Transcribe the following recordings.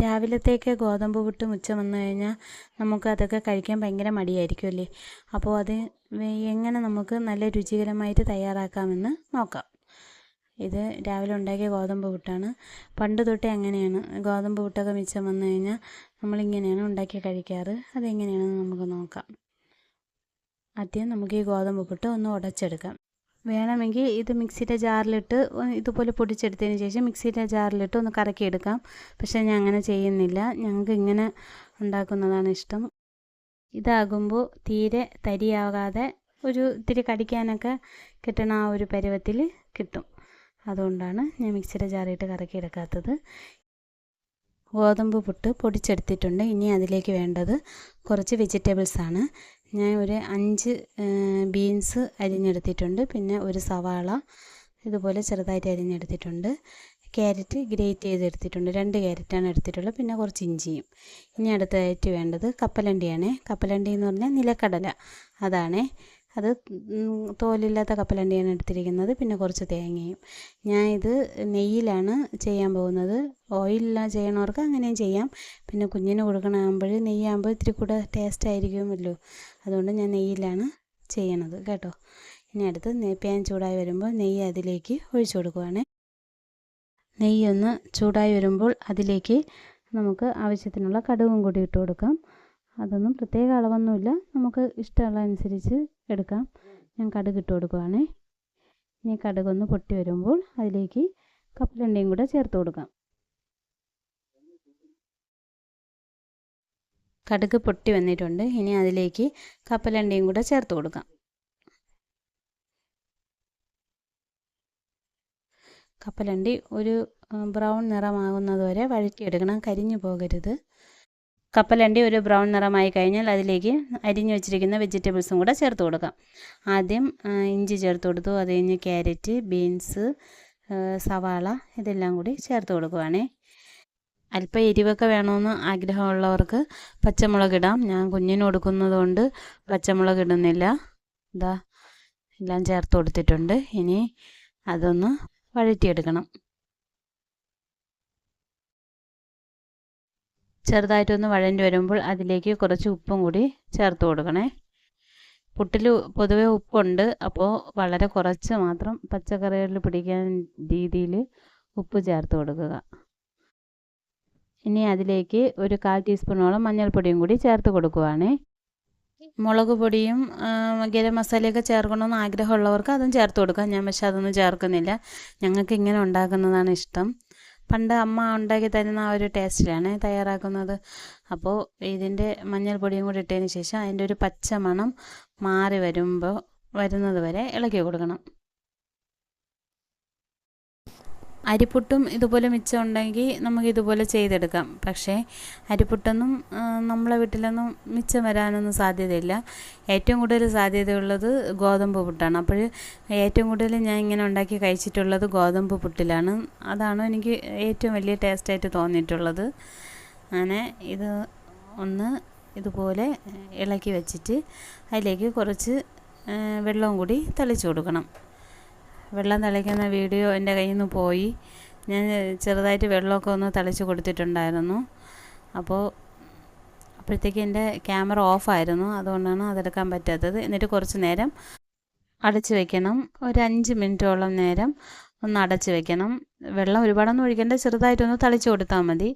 രാവിലത്തേക്ക് ഗോതമ്പ് പുട്ട് മുച്ചം വന്നു കഴിഞ്ഞാൽ നമുക്ക് അതൊക്കെ കഴിക്കാൻ ഭയങ്കര മടിയായിരിക്കും അല്ലേ അപ്പോൾ അത് എങ്ങനെ നമുക്ക് നല്ല രുചികരമായിട്ട് തയ്യാറാക്കാമെന്ന് നോക്കാം. ഇത് രാവിലെ ഉണ്ടാക്കിയ ഗോതമ്പ് പുട്ടാണ്. പണ്ട് തൊട്ടേ അങ്ങനെയാണ്. ഗോതമ്പ് പുട്ടൊക്കെ മിച്ചം വന്നു കഴിഞ്ഞാൽ നമ്മളിങ്ങനെയാണ് ഉണ്ടാക്കി കഴിക്കാറ്. അതെങ്ങനെയാണെന്ന് നമുക്ക് നോക്കാം. ആദ്യം നമുക്ക് ഈ ഗോതമ്പ് പുട്ട് ഒന്ന് ഉടച്ചെടുക്കാം. വേണമെങ്കിൽ ഇത് മിക്സിയുടെ ജാറിലിട്ട് ഇതുപോലെ പൊടിച്ചെടുത്തതിന് ശേഷം മിക്സിയുടെ ജാറിലിട്ട് ഒന്ന് കറക്കിയെടുക്കാം. പക്ഷേ ഞാൻ അങ്ങനെ ചെയ്യുന്നില്ല. ഞങ്ങൾക്ക് ഇങ്ങനെ ഉണ്ടാക്കുന്നതാണ് ഇഷ്ടം. ഇതാകുമ്പോൾ തീരെ തരിയാകാതെ ഒരു ഇത്തിരി കടിക്കാനൊക്കെ കിട്ടണ ആ ഒരു പരുവത്തിൽ കിട്ടും. അതുകൊണ്ടാണ് ഞാൻ മിക്സിയുടെ ജാറിയിട്ട് കറക്കിയെടുക്കാത്തത്. ഗോതമ്പ് പുട്ട് പൊടിച്ചെടുത്തിട്ടുണ്ട്. ഇനി അതിലേക്ക് വേണ്ടത് കുറച്ച് വെജിറ്റബിൾസാണ്. ഞാൻ ഒരു അഞ്ച് ബീൻസ് അരിഞ്ഞെടുത്തിട്ടുണ്ട്. പിന്നെ ഒരു സവാള ഇതുപോലെ ചെറുതായിട്ട് അരിഞ്ഞെടുത്തിട്ടുണ്ട്. ക്യാരറ്റ് ഗ്രേറ്റ് ചെയ്തെടുത്തിട്ടുണ്ട്. രണ്ട് ക്യാരറ്റാണ് എടുത്തിട്ടുള്ളത്. പിന്നെ കുറച്ച് ഇഞ്ചിയും. ഇനി അടുത്തതായിട്ട് വേണ്ടത് കപ്പലണ്ടിയാണ്. കപ്പലണ്ടി എന്ന് പറഞ്ഞാൽ നിലക്കടല. അതാണ്. അത് തോലില്ലാത്ത കപ്പലണ്ടിയാണ് എടുത്തിരിക്കുന്നത്. പിന്നെ കുറച്ച് തേങ്ങയും. ഞാൻ ഇത് നെയ്യിലാണ് ചെയ്യാൻ പോകുന്നത്. ഓയിലില്ല ചെയ്യണവർക്ക് അങ്ങനെയും ചെയ്യാം. പിന്നെ കുഞ്ഞിന് കൊടുക്കണമാകുമ്പോൾ നെയ്യാകുമ്പോൾ ഇത്തിരി കൂടെ ടേസ്റ്റ് ആയിരിക്കുമല്ലോ. അതുകൊണ്ട് ഞാൻ നെയ്യിലാണ് ചെയ്യണത് കേട്ടോ. ഇനി അടുത്ത് പാൻ ചൂടായി വരുമ്പോൾ നെയ്യ് അതിലേക്ക് ഒഴിച്ചു കൊടുക്കുവാണ്. നെയ്യൊന്ന് ചൂടായി വരുമ്പോൾ അതിലേക്ക് നമുക്ക് ആവശ്യത്തിനുള്ള കടുകും കൂടി ഇട്ട് കൊടുക്കാം. അതൊന്നും പ്രത്യേക അളവൊന്നുമില്ല. നമുക്ക് ഇഷ്ടമുള്ള അനുസരിച്ച് എടുക്കാം. ഞാൻ കടുക് ഇട്ട് കൊടുക്കുവാണ്. ഇനി കടുകൊന്ന് പൊട്ടി വരുമ്പോൾ അതിലേക്ക് കപ്പലണ്ടിയും കൂടെ ചേർത്ത് കൊടുക്കാം. കടുക് പൊട്ടി വന്നിട്ടുണ്ട്. ഇനി അതിലേക്ക് കപ്പലണ്ടിയും കൂടെ ചേർത്ത് കൊടുക്കാം. കപ്പലണ്ടി ഒരു ബ്രൗൺ നിറമാകുന്നതുവരെ വഴറ്റിയെടുക്കണം. കരിഞ്ഞു പോകരുത്. കപ്പലണ്ടി ഒരു ബ്രൗൺ നിറമായി കഴിഞ്ഞാൽ അതിലേക്ക് അരിഞ്ഞു വെച്ചിരിക്കുന്ന വെജിറ്റബിൾസും കൂടെ ചേർത്ത് കൊടുക്കാം. ആദ്യം ഇഞ്ചി ചേർത്ത് കൊടുത്തു. അത് കഴിഞ്ഞ് ക്യാരറ്റ് ബീൻസ് സവാള ഇതെല്ലാം കൂടി ചേർത്ത് കൊടുക്കുവാണേ. അല്പം എരിവൊക്കെ വേണമെന്ന് ആഗ്രഹമുള്ളവർക്ക് പച്ചമുളക് ഇടാം. ഞാൻ കുഞ്ഞിന് കൊടുക്കുന്നത് കൊണ്ട് പച്ചമുളക് ഇടുന്നില്ല. ഇതാ എല്ലാം ചേർത്ത് കൊടുത്തിട്ടുണ്ട്. ഇനി അതൊന്ന് വഴറ്റിയെടുക്കണം. ചെറുതായിട്ടൊന്ന് വഴണ്ടി വരുമ്പോൾ അതിലേക്ക് കുറച്ച് ഉപ്പും കൂടി ചേർത്ത് കൊടുക്കണേ. പുട്ടിൽ പൊതുവേ ഉപ്പുണ്ട്. അപ്പോൾ വളരെ കുറച്ച് മാത്രം പച്ചക്കറികളിൽ പിടിക്കാൻ രീതിയിൽ ഉപ്പ് ചേർത്ത് കൊടുക്കുക. ഇനി അതിലേക്ക് ഒരു കാൽ ടീസ്പൂണോളം മഞ്ഞൾപ്പൊടിയും കൂടി ചേർത്ത് കൊടുക്കുവാണ്. മുളക് പൊടിയും ഗരം മസാലയൊക്കെ ചേർക്കണമെന്ന് ആഗ്രഹമുള്ളവർക്ക് അതും ചേർത്ത് കൊടുക്കാം. ഞാൻ പക്ഷെ അതൊന്നും ചേർക്കുന്നില്ല. ഞങ്ങൾക്ക് ഇങ്ങനെ ഉണ്ടാക്കുന്നതാണ് ഇഷ്ടം. പണ്ട് അമ്മ ഉണ്ടാക്കി തരുന്ന ആ ഒരു ടേസ്റ്റിലാണ് തയ്യാറാക്കുന്നത്. അപ്പോൾ ഇതിന്റെ മഞ്ഞൾപ്പൊടിയും കൂടി ഇട്ടതിന് ശേഷം അതിന്റെ ഒരു പച്ച മണം മാറി വരുമ്പോൾ വരുന്നത് വരെ ഇളക്കി കൊടുക്കണം. അരിപ്പുട്ടും ഇതുപോലെ മിച്ചം ഉണ്ടെങ്കിൽ നമുക്ക് ഇതുപോലെ ചെയ്തെടുക്കാം. പക്ഷേ അരിപ്പുട്ടൊന്നും നമ്മളെ വീട്ടിലൊന്നും മിച്ചം വരാനൊന്നും സാധ്യതയില്ല. ഏറ്റവും കൂടുതൽ സാധ്യതയുള്ളത് ഗോതമ്പ് പുട്ടാണ്. അപ്പോൾ ഏറ്റവും കൂടുതൽ ഞാൻ ഇങ്ങനെ ഉണ്ടാക്കി കഴിച്ചിട്ടുള്ളത് ഗോതമ്പ് പുട്ടിലാണ്. അതാണ് എനിക്ക് ഏറ്റവും വലിയ ടേസ്റ്റായിട്ട് തോന്നിയിട്ടുള്ളത്. അങ്ങനെ ഇത് ഒന്ന് ഇതുപോലെ ഇളക്കി വെച്ചിട്ട് അതിലേക്ക് കുറച്ച് വെള്ളവും കൂടി തളിച്ചു കൊടുക്കണം. വെള്ളം തളിക്കുന്ന വീഡിയോ എന്റെ കയ്യിൽ നിന്ന് പോയി. ഞാൻ ചെറുതായിട്ട് വെള്ളമൊക്കെ ഒന്ന് തളിച്ച് കൊടുത്തിട്ടുണ്ടായിരുന്നു. അപ്പോൾ അപ്പോഴത്തേക്ക് എന്റെ ക്യാമറ ഓഫായിരുന്നു അതുകൊണ്ടാണ് അതെടുക്കാൻ പറ്റാത്തത്. എന്നിട്ട് കുറച്ച് നേരം അടച്ച് വെക്കണം. ഒരു അഞ്ച് മിനിറ്റോളം നേരം ഒന്ന് അടച്ച് വെക്കണം. വെള്ളം ഒരുപാടൊന്നും ഒഴിക്കേണ്ട. ചെറുതായിട്ടൊന്ന് തളിച്ചു കൊടുത്താൽ മതി.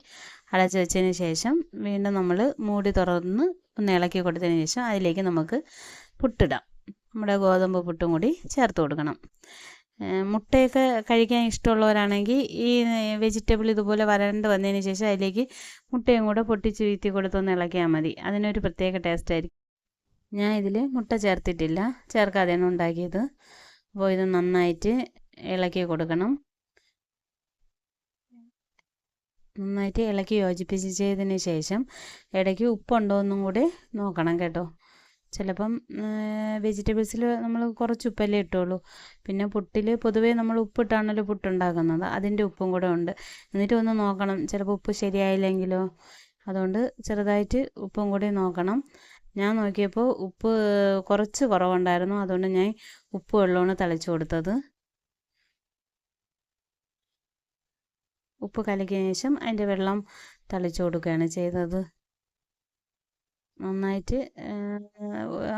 അടച്ച് വെച്ചതിന് ശേഷം വീണ്ടും നമ്മൾ മൂടി തുറന്ന് ഒന്ന് ഇളക്കി കൊടുത്തതിന് ശേഷം അതിലേക്ക് നമുക്ക് പുട്ടിടാം. നമ്മുടെ ഗോതമ്പ് പുട്ടും കൂടി ചേർത്ത് കൊടുക്കണം. മുട്ടയൊക്കെ കഴിക്കാൻ ഇഷ്ടമുള്ളവരാണെങ്കിൽ ഈ വെജിറ്റബിൾ ഇതുപോലെ വരണ്ട് വന്നതിന് ശേഷം അതിലേക്ക് മുട്ടയും കൂടെ പൊട്ടിച്ച് വീത്തി കൊടുത്തൊന്ന് ഇളക്കിയാൽ മതി. അതിനൊരു പ്രത്യേക ടേസ്റ്റ് ആയിരിക്കും. ഞാൻ ഇതിൽ മുട്ട ചേർത്തിട്ടില്ല. ചേർക്കാതെയാണ് ഉണ്ടാക്കിയത്. അപ്പോൾ ഇത് നന്നായിട്ട് ഇളക്കി കൊടുക്കണം. നന്നായിട്ട് ഇളക്കി യോജിപ്പിച്ചതിന് ശേഷം ഇടയ്ക്ക് ഉപ്പുണ്ടോ എന്നും കൂടി നോക്കണം കേട്ടോ. ചിലപ്പം വെജിറ്റബിൾസിൽ നമ്മൾ കുറച്ച് ഉപ്പല്ലേ ഇട്ടുള്ളൂ. പിന്നെ പുട്ടിൽ പൊതുവേ നമ്മൾ ഉപ്പിട്ടാണല്ലോ പുട്ടുണ്ടാക്കുന്നത്. അതിന്റെ ഉപ്പും കൂടെ ഉണ്ട്. എന്നിട്ട് ഒന്ന് നോക്കണം. ചിലപ്പോൾ ഉപ്പ് ശരിയായില്ലെങ്കിലോ. അതുകൊണ്ട് ചെറുതായിട്ട് ഉപ്പും കൂടി നോക്കണം. ഞാൻ നോക്കിയപ്പോൾ ഉപ്പ് കുറച്ച് കുറവുണ്ടായിരുന്നു. അതുകൊണ്ട് ഞാൻ ഉപ്പ് വെള്ളമാണ് തളിച്ചു കൊടുത്തത്. ഉപ്പ് കലക്കിയതിന് ശേഷം അതിന്റെ വെള്ളം തളിച്ചു കൊടുക്കുകയാണ് ചെയ്തത്. നന്നായിട്ട്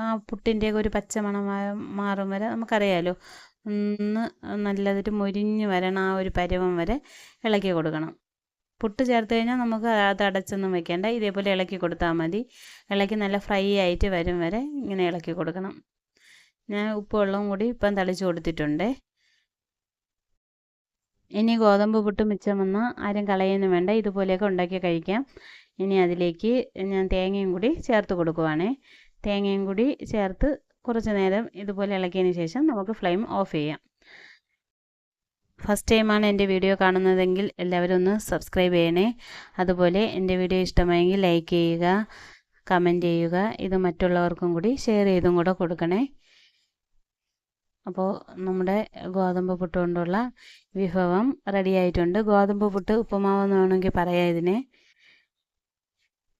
ആ പുട്ടിന്റെ ഒരു പച്ച പച്ചമണം മാറും വരെ നമുക്കറിയാലോ. ഒന്ന് നല്ലതൊരു മൊരിഞ്ഞ് വരണം ആ ഒരു പരുവം വരെ ഇളക്കി കൊടുക്കണം. പുട്ട് ചേർത്ത് കഴിഞ്ഞാൽ നമുക്ക് അത് അടച്ചൊന്നും വെക്കേണ്ട. ഇതേപോലെ ഇളക്കി കൊടുത്താൽ മതി. ഇളക്കി നല്ല ഫ്രൈ ആയിട്ട് വരും വരെ ഇങ്ങനെ ഇളക്കി കൊടുക്കണം. ഞാൻ ഉപ്പ് വെള്ളവും കൂടി ഇപ്പം തളിച്ച് കൊടുത്തിട്ടുണ്ട്. ഇനി ഗോതമ്പ് പുട്ട് മിച്ചം വന്നാൽ ആരും കളയൊന്നും വേണ്ട. ഇതുപോലെയൊക്കെ ഉണ്ടാക്കി കഴിക്കാം. ഇനി അതിലേക്ക് ഞാൻ തേങ്ങയും കൂടി ചേർത്ത് കൊടുക്കുവാണേ. തേങ്ങയും കൂടി ചേർത്ത് കുറച്ച് നേരം ഇതുപോലെ ഇളക്കിയതിന് ശേഷം നമുക്ക് ഫ്ലെയിം ഓഫ് ചെയ്യാം. ഫസ്റ്റ് ടൈമാണ് എന്റെ വീഡിയോ കാണുന്നതെങ്കിൽ എല്ലാവരും ഒന്ന് സബ്സ്ക്രൈബ് ചെയ്യണേ. അതുപോലെ എന്റെ വീഡിയോ ഇഷ്ടമായെങ്കിൽ ലൈക്ക് ചെയ്യുക കമന്റ് ചെയ്യുക ഇത് മറ്റുള്ളവർക്കും കൂടി ഷെയർ ചെയ്തും കൂടെ കൊടുക്കണേ. അപ്പോൾ നമ്മുടെ ഗോതമ്പ് പുട്ട് കൊണ്ടുള്ള വിഭവം റെഡി ആയിട്ടുണ്ട്. ഗോതമ്പ് പുട്ട് ഉപ്പുമാവെന്ന് വേണമെങ്കിൽ പറയാം ഇതിനെ.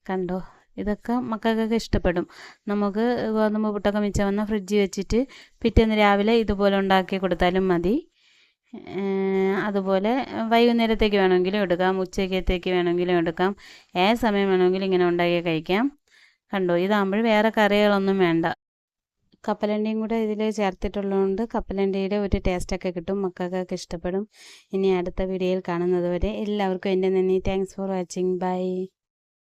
കണ്ടോ? ഇതൊക്കെ മക്കൾക്കൊക്കെ ഇഷ്ടപ്പെടും. നമുക്ക് ഗോതമ്പ് പുട്ടൊക്കെ മിച്ചം വന്നാൽ ഫ്രിഡ്ജിൽ വെച്ചിട്ട് പിറ്റേന്ന് രാവിലെ ഇതുപോലെ ഉണ്ടാക്കി കൊടുത്താലും മതി. അതുപോലെ വൈകുന്നേരത്തേക്ക് വേണമെങ്കിലും എടുക്കാം. ഉച്ചക്കത്തേക്ക് വേണമെങ്കിലും എടുക്കാം. ഏത് സമയം വേണമെങ്കിലും ഇങ്ങനെ ഉണ്ടാക്കി കഴിക്കാം. കണ്ടോ? ഇതാകുമ്പോൾ വേറെ കറികളൊന്നും വേണ്ട. കപ്പലണ്ടിയും കൂടെ ഇതിൽ ചേർത്തിട്ടുള്ളതുകൊണ്ട് കപ്പലണ്ടിയുടെ ഒരു ടേസ്റ്റൊക്കെ കിട്ടും. മക്കൾക്കൊക്കെ ഇഷ്ടപ്പെടും. ഇനി അടുത്ത വീഡിയോയിൽ കാണുന്നതുവരെ എല്ലാവർക്കും എന്റെ നന്ദി. Thanks for watching bye